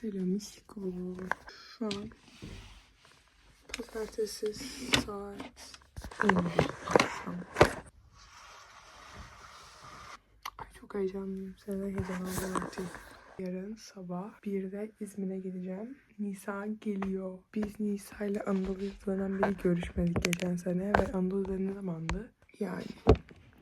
Selamişko. Şu an pazartesi saat 11 akşam. Ay çok heyecanlıyım. Sen de heyecanlandım artık. Yarın sabah 1'de İzmir'e gideceğim. Nisa geliyor. Biz Nisa ile Anadolu Yurtları'ndan beri görüşmedik geçen sene. Ve Anadolu'da ne zamandı? Yani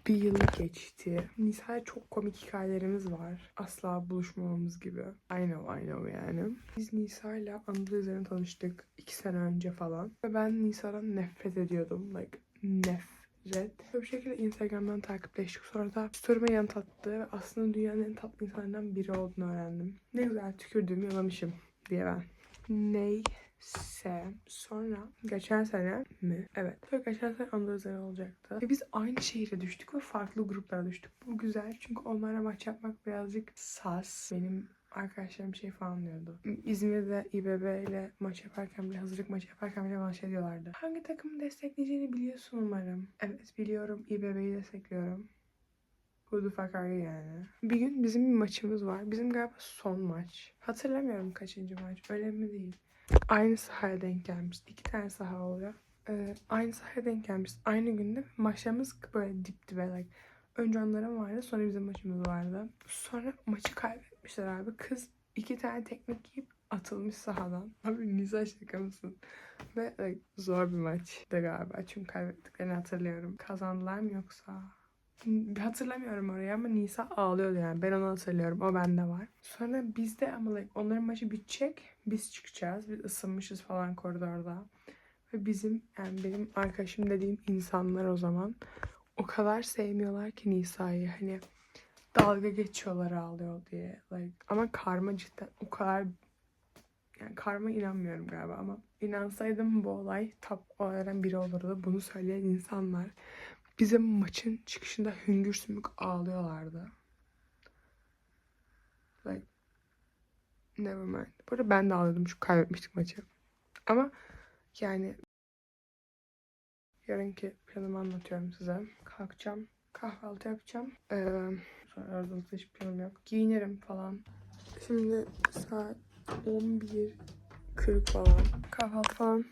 bir yıl geçti. Nisa'ya çok komik hikayelerimiz var. Asla buluşmamamız gibi. I know, I know yani. Biz Nisa ile Anadolu üzerine tanıştık. iki sene önce falan. Ve ben Nisa'dan nefret ediyordum. Like nefret. Ve bir şekilde Instagram'dan takipleştik. Sonra da story'me yanıt attı. Ve aslında dünyanın en tatlı insanlarından biri olduğunu öğrendim. Ne güzel tükürdüğümü yalamışım diye ben. Neyse. Sonra geçen sene mi? Evet. Sonra geçen sene üzerine olacaktı. Ve biz aynı şehire düştük ve farklı gruplara düştük. Bu güzel çünkü onlara maç yapmak birazcık sas. Benim arkadaşlarım şey falan diyordu. İzmir'de İBB ile maç yaparken bile, hazırlık maçı yaparken bile bana şey diyorlardı. Hangi takımı destekleyeceğini biliyorsun umarım. Evet biliyorum İBB'yi destekliyorum. Who the yani? Bir gün bizim bir maçımız var. Bizim galiba son maç. Hatırlamıyorum kaçıncı maç. Önemli değil. Aynı sahaya denk gelmiş. İki tane saha oluyor. Ee, aynı sahaya denk gelmiş. Aynı günde maçlarımız böyle dip dibe. Like. Önce onların vardı. Sonra bizim maçımız vardı. Sonra maçı kaybetmişler abi. Kız iki tane teknik yiyip atılmış sahadan. Abi Nisa şaka mısın? Ve like, zor bir maçtı galiba. Çünkü kaybettiklerini hatırlıyorum. Kazandılar mı yoksa? Hatırlamıyorum orayı ama Nisa ağlıyordu yani. Ben onu hatırlıyorum. O bende var. Sonra bizde ama like, onların maçı bitecek. Biz çıkacağız. Biz ısınmışız falan koridorda. Ve bizim yani benim arkadaşım dediğim insanlar o zaman o kadar sevmiyorlar ki Nisa'yı. Hani dalga geçiyorlar ağlıyor diye. Like, ama karma cidden o kadar yani karma inanmıyorum galiba ama inansaydım bu olay top olaylardan biri olurdu. Bunu söyleyen insanlar bizim maçın çıkışında hüngür sümük ağlıyorlardı. Like never mind. Bu arada ben de ağladım çünkü kaybetmiştik maçı. Ama yani yarınki planımı anlatıyorum size. Kalkacağım. Kahvaltı yapacağım. Ee, sonra aradığınızda hiçbir planım yok. Giyinirim falan. Şimdi saat 11.40 falan. Kahvaltı falan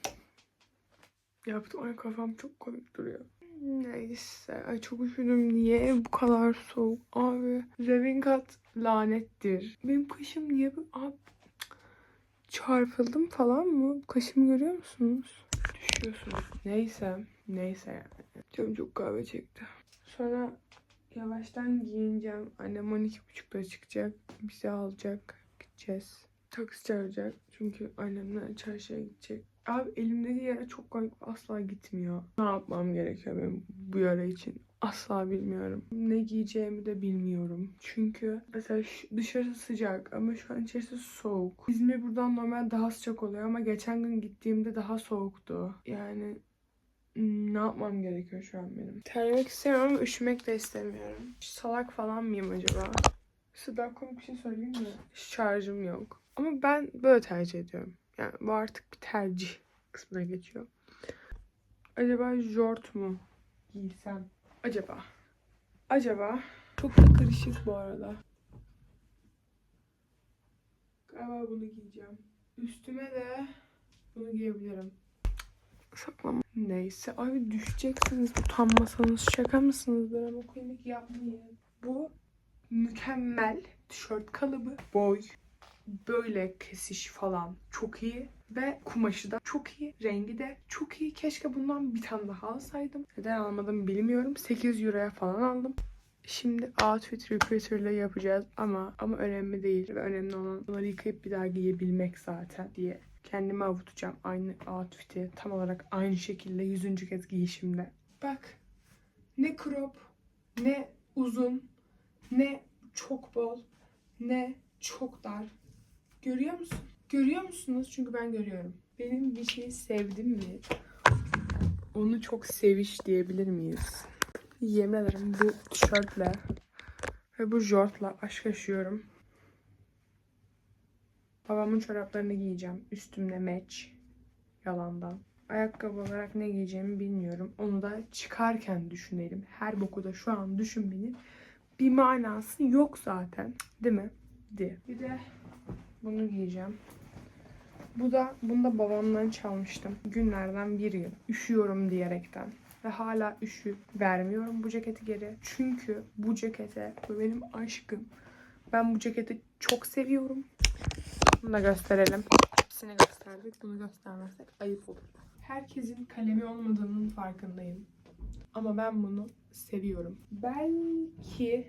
yaptım. Ay kafam çok komik duruyor. Neyse. Ay çok üşüdüm. Niye bu kadar soğuk? Abi. Zevinkat lanettir. Benim kaşım niye bu? Abi. Çarpıldım falan mı? Kaşımı görüyor musunuz? Düşüyorsunuz. Neyse. Neyse yani. Canım çok kahve çekti. Sonra yavaştan giyineceğim. Annem 12.30'da çıkacak. Bizi alacak. Gideceğiz. Taksi çağıracak. Çünkü annemler çarşıya gidecek. Abi elimdeki yere çok komik asla gitmiyor. Ne yapmam gerekiyor benim bu yara için? Asla bilmiyorum. Ne giyeceğimi de bilmiyorum. Çünkü mesela dışarısı sıcak ama şu an içerisi soğuk. İzmir buradan normal daha sıcak oluyor ama geçen gün gittiğimde daha soğuktu. Yani ne yapmam gerekiyor şu an benim? Terlemek istemiyorum ama üşümek de istemiyorum. Salak falan mıyım acaba? Size daha komik bir şey söyleyeyim mi? Şarjım yok. Ama ben böyle tercih ediyorum. Yani bu artık bir tercih kısmına geçiyor. Acaba jort mu giysem? Acaba? Acaba? Çok da karışık bu arada. Galiba bunu giyeceğim. Üstüme de bunu giyebilirim. Saklama. Neyse. Ay düşeceksiniz utanmasanız. Şaka mısınız? Drama koymak yapmayın. Bu mükemmel tişört kalıbı. Boy. Böyle kesiş falan çok iyi. Ve kumaşı da çok iyi. Rengi de çok iyi. Keşke bundan bir tane daha alsaydım. Neden almadım bilmiyorum. 8 euroya falan aldım. Şimdi outfit repeater ile yapacağız ama ama önemli değil. Ve önemli olan onları yıkayıp bir daha giyebilmek zaten diye kendimi avutacağım. Aynı outfit'i tam olarak aynı şekilde yüzüncü kez giyişimde. Bak ne crop ne uzun ne çok bol ne çok dar. Görüyor musun? Görüyor musunuz? Çünkü ben görüyorum. Benim bir şeyi sevdim mi? Onu çok seviş diyebilir miyiz? Yemin ederim bu tişörtle ve bu jortla aşk yaşıyorum. Babamın çoraplarını giyeceğim. Üstümle match. Yalandan. Ayakkabı olarak ne giyeceğimi bilmiyorum. Onu da çıkarken düşünelim. Her boku da şu an düşünmenin bir manası yok zaten. Değil mi? Diye. Bir de Bunu giyeceğim. Bu da bunu da babamdan çalmıştım. Günlerden bir gün. Üşüyorum diyerekten. Ve hala üşü vermiyorum bu ceketi geri. Çünkü bu cekete bu benim aşkım. Ben bu ceketi çok seviyorum. Bunu da gösterelim. Hepsini gösterdik. Bunu göstermezsek ayıp olur. Herkesin kalemi olmadığının farkındayım. Ama ben bunu seviyorum. Belki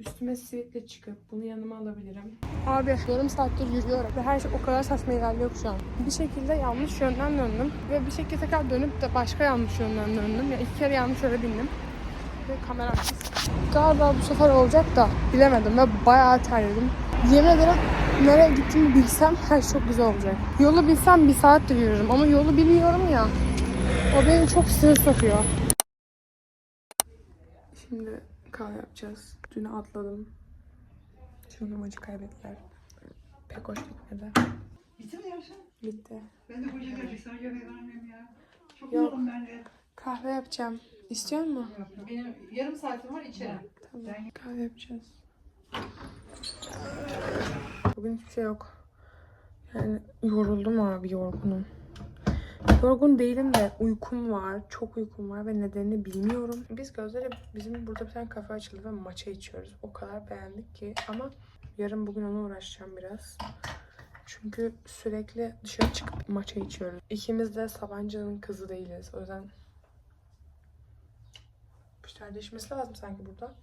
üstüme sivitle çıkıp bunu yanıma alabilirim. Abi yarım saattir yürüyorum ve her şey o kadar saçma ilerliyor şu an. Bir şekilde yanlış yönden döndüm ve bir şekilde tekrar dönüp de başka yanlış yönden döndüm. Ya iki kere yanlış yere bindim ve kamera arkası. Galiba bu sefer olacak da bilemedim ve bayağı terledim. Yemin ederim nereye gittiğimi bilsem her şey çok güzel olacak. Yolu bilsem bir saattir yürürüm ama yolu biliyorum ya. O beni çok sinir sokuyor. Şimdi kahve yapacağız. Dün atladım. Şimdi maçı kaybettiler. Pek hoş gitmedi. Bitti mi yarışın? Bitti. Ben de koca gelecek sana yemek vermem ya. Çok Yok. yoruldum ben de. Kahve yapacağım. İstiyor musun? Benim yarım saatim var içerim. Tamam. Kahve yapacağız. Bugün hiçbir şey yok. Yani yoruldum abi yorgunum. Yorgun değilim de uykum var. Çok uykum var ve nedenini bilmiyorum. Biz gözleri bizim burada bir tane kafe açıldı ve maça içiyoruz. O kadar beğendik ki ama yarın bugün ona uğraşacağım biraz. Çünkü sürekli dışarı çıkıp maça içiyoruz. İkimiz de Sabancı'nın kızı değiliz. O yüzden bir değişmesi lazım sanki burada.